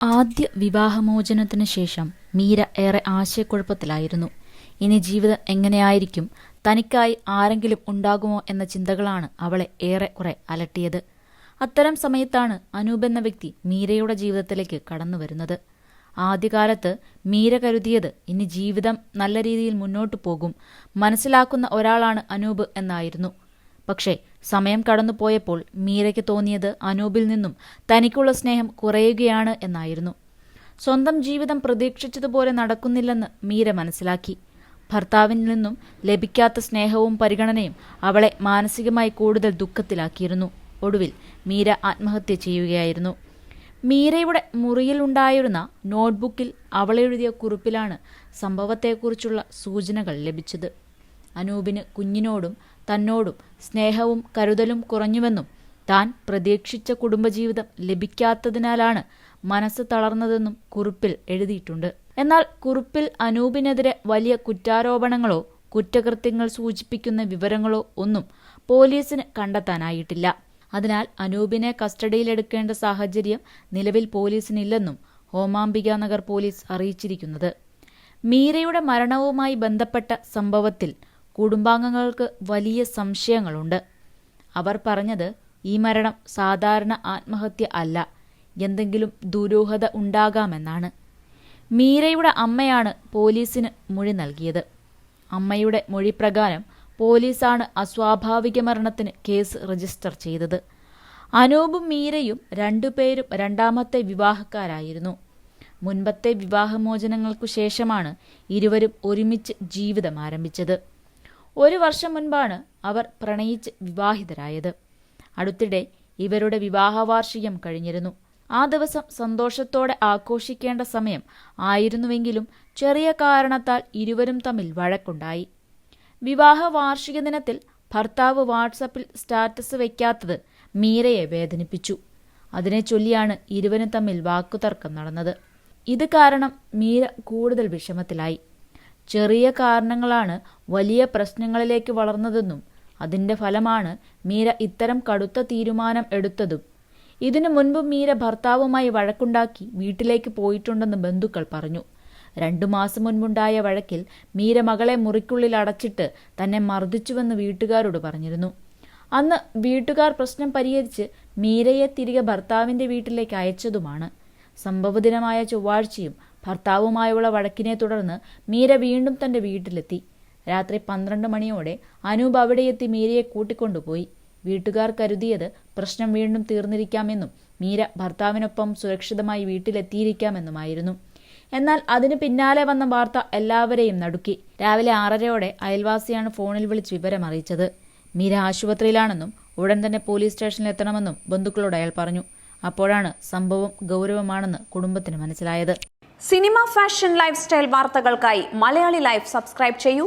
ആദ്യ വിവാഹമോചനത്തിന് ശേഷം മീര ഏറെ ആശയക്കുഴപ്പത്തിലായിരുന്നു. ഇനി ജീവിതം എങ്ങനെയായിരിക്കും? തനിക്കായി ആരെങ്കിലും ഉണ്ടാകുമോ എന്ന ചിന്തകളാണ് അവളെ ഏറെ കുറെ അലട്ടിയത്. അത്തരം സമയത്താണ് അനൂപ് എന്ന വ്യക്തി മീരയുടെ ജീവിതത്തിലേക്ക് കടന്നു വരുന്നത്. ആദ്യകാലത്ത് മീര കരുതിയത് ഇനി ജീവിതം നല്ല രീതിയിൽ മുന്നോട്ടു പോകും മനസ്സിലാക്കുന്ന ഒരാളാണ് അനൂപ് എന്നായിരുന്നു. പക്ഷേ സമയം കടന്നുപോയപ്പോൾ മീരയ്ക്ക് തോന്നിയത് അനൂപിൽ നിന്നും തനിക്കുള്ള സ്നേഹം കുറയുകയാണ് എന്നായിരുന്നു. സ്വന്തം ജീവിതം പ്രതീക്ഷിച്ചതുപോലെ നടക്കുന്നില്ലെന്ന് മീര മനസ്സിലാക്കി. ഭർത്താവിൽ നിന്നും ലഭിക്കാത്ത സ്നേഹവും പരിഗണനയും അവളെ മാനസികമായി കൂടുതൽ ദുഃഖത്തിലാക്കിയിരുന്നു. ഒടുവിൽ മീര ആത്മഹത്യ ചെയ്യുകയായിരുന്നു. മീരയുടെ മുറിയിൽ ഉണ്ടായിരുന്ന നോട്ട്ബുക്കിൽ അവളെഴുതിയ കുറിപ്പിലാണ് സംഭവത്തെക്കുറിച്ചുള്ള സൂചനകൾ ലഭിച്ചത്. അനൂപിന് കുഞ്ഞിനോടും തന്നോടും സ്നേഹവും കരുതലും കുറഞ്ഞുവെന്നും താൻ പ്രതീക്ഷിച്ച കുടുംബജീവിതം ലഭിക്കാത്തതിനാലാണ് മനസ്സ് തളർന്നതെന്നും കുറിപ്പിൽ എഴുതിയിട്ടുണ്ട്. എന്നാൽ കുറിപ്പിൽ അനൂപിനെതിരെ വലിയ കുറ്റാരോപണങ്ങളോ കുറ്റകൃത്യങ്ങൾ സൂചിപ്പിക്കുന്ന വിവരങ്ങളോ ഒന്നും പോലീസിന് കണ്ടെത്താനായിട്ടില്ല. അതിനാൽ അനൂപിനെ കസ്റ്റഡിയിലെടുക്കേണ്ട സാഹചര്യം നിലവിൽ പോലീസിനില്ലെന്നും ഹോമാംബിക നഗർ പോലീസ് അറിയിച്ചിരിക്കുന്നത്. മീരയുടെ മരണവുമായി ബന്ധപ്പെട്ട സംഭവത്തിൽ കുടുംബാംഗങ്ങൾക്ക് വലിയ സംശയങ്ങളുണ്ട്. അവർ പറഞ്ഞത് ഈ മരണം സാധാരണ ആത്മഹത്യ അല്ല. എന്തെങ്കിലും ദുരൂഹത ഉണ്ടാകാമെന്നാണ്. മീരയുടെ അമ്മയാണ് പോലീസിന് മൊഴി നൽകിയത്. അമ്മയുടെ മൊഴി പ്രകാരം പോലീസാണ് അസ്വാഭാവിക മരണത്തിന് കേസ് രജിസ്റ്റർ ചെയ്തത്. അനൂപും മീരയും രണ്ടുപേരും രണ്ടാമത്തെ വിവാഹക്കാരായിരുന്നു. മുൻപത്തെ വിവാഹമോചനങ്ങൾക്കു ശേഷമാണ് ഇരുവരും ഒരുമിച്ച് ജീവിതം ആരംഭിച്ചത്. ഒരു വർഷം മുൻപാണ് അവർ പ്രണയിച്ച് വിവാഹിതരായത്. അടുത്തിടെ ഇവരുടെ വിവാഹവാർഷികം കഴിഞ്ഞിരുന്നു. ആ ദിവസം സന്തോഷത്തോടെ ആഘോഷിക്കേണ്ട സമയം ആയിരുന്നുവെങ്കിലും ചെറിയ കാരണത്താൽ ഇരുവരും തമ്മിൽ വഴക്കുണ്ടായി. വിവാഹ വാർഷിക ദിനത്തിൽ ഭർത്താവ് വാട്സപ്പിൽ സ്റ്റാറ്റസ് വയ്ക്കാത്തത് മീരയെ വേദനിപ്പിച്ചു. അതിനെ ചൊല്ലിയാണ് ഇരുവരും തമ്മിൽ വാക്കുതർക്കം നടന്നത്. ഇത് കാരണം മീര കൂടുതൽ വിഷമത്തിലായി. ചെറിയ കാരണങ്ങളാണ് വലിയ പ്രശ്നങ്ങളിലേക്ക് വളർന്നതെന്നും അതിന്റെ ഫലമാണ് മീര ഇത്തരം കടുത്ത തീരുമാനം എടുത്തതും. ഇതിനു മുൻപ് മീര ഭർത്താവുമായി വഴക്കുണ്ടാക്കി വീട്ടിലേക്ക് പോയിട്ടുണ്ടെന്ന് ബന്ധുക്കൾ പറഞ്ഞു. രണ്ടു മാസം മുൻപുണ്ടായ വഴക്കിൽ മീര മകളെ മുറിക്കുള്ളിൽ അടച്ചിട്ട് തന്നെ മർദ്ദിച്ചുവെന്ന് വീട്ടുകാരോട് പറഞ്ഞിരുന്നു. അന്ന് വീട്ടുകാർ പ്രശ്നം പരിഹരിച്ച് മീരയെ തിരികെ ഭർത്താവിന്റെ വീട്ടിലേക്ക് അയച്ചതുമാണ്. സംഭവദിനമായ ചൊവ്വാഴ്ചയും ഭർത്താവുമായുള്ള വഴക്കിനെ തുടർന്ന് മീര വീണ്ടും തന്റെ വീട്ടിലെത്തി. രാത്രി പന്ത്രണ്ട് മണിയോടെ അനൂപ് അവിടെയെത്തി മീരയെ കൂട്ടിക്കൊണ്ടുപോയി. വീട്ടുകാർ കരുതിയത് പ്രശ്നം വീണ്ടും തീർന്നിരിക്കാമെന്നും മീര ഭർത്താവിനൊപ്പം സുരക്ഷിതമായി വീട്ടിലെത്തിയിരിക്കാമെന്നുമായിരുന്നു. എന്നാൽ അതിനു പിന്നാലെ വന്ന വാർത്ത എല്ലാവരെയും നടുക്കി. രാവിലെ ആറരയോടെ അയൽവാസിയാണ് ഫോണിൽ വിളിച്ച് വിവരം അറിയിച്ചത്. മീര ആശുപത്രിയിലാണെന്നും ഉടൻ തന്നെ പോലീസ് സ്റ്റേഷനിൽ എത്തണമെന്നും ബന്ധുക്കളോട് അയാൾ പറഞ്ഞു. അപ്പോഴാണ് സംഭവം ഗൗരവമാണെന്ന് കുടുംബത്തിന് മനസ്സിലായത്. സിനിമ ഫാഷൻ ലൈഫ് സ്റ്റൈൽ വാർത്തകൾക്കായി മലയാളി ലൈഫ് സബ്സ്ക്രൈബ് ചെയ്യൂ.